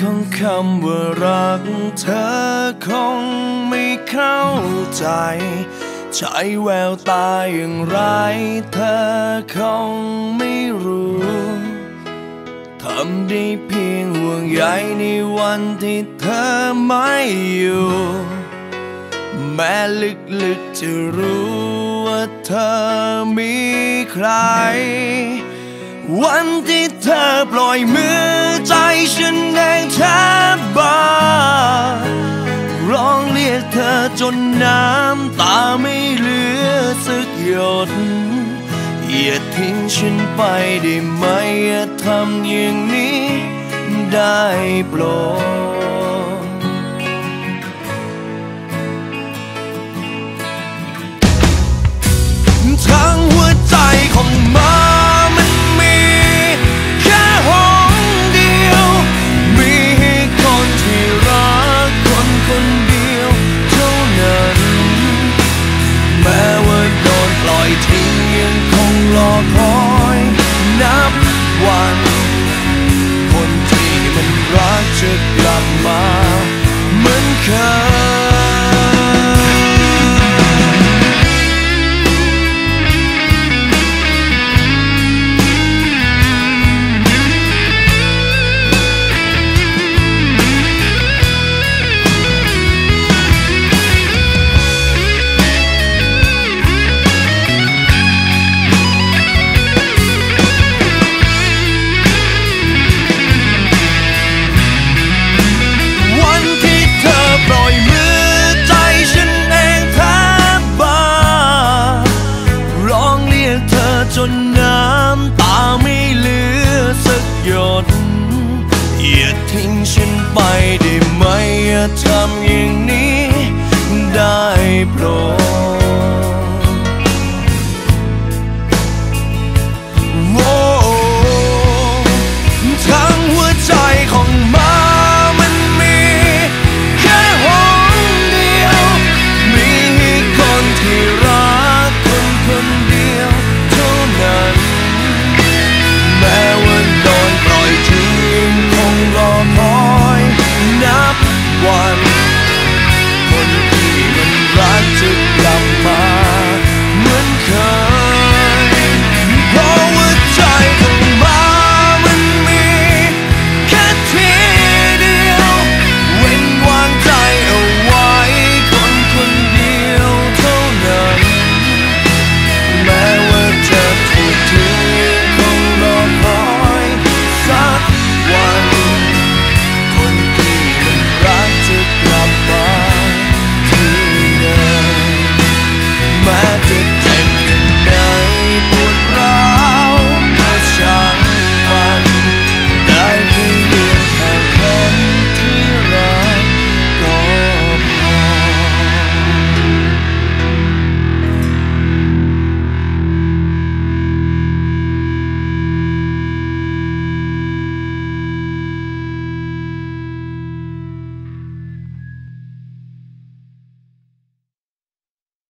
คำว่ารักเธอคงไม่เข้าใจ ใช้แววตาอย่างไรเธอคงไม่รู้ทำได้เพียงห่วงใยในวันที่เธอไม่อยู่ แม้ลึกๆจะรู้ว่าเธอมีใคร วันที่เธอปล่อยมือ นน้ำตาไม่เหลือสักหยดอย่าทิ้งฉันไปได้ไหมอย่าทำอย่างนี้ได้โปรด ง อย่าทิ้งฉันไปได้ไหมอย่าทำอย่างนี้ได้โปรด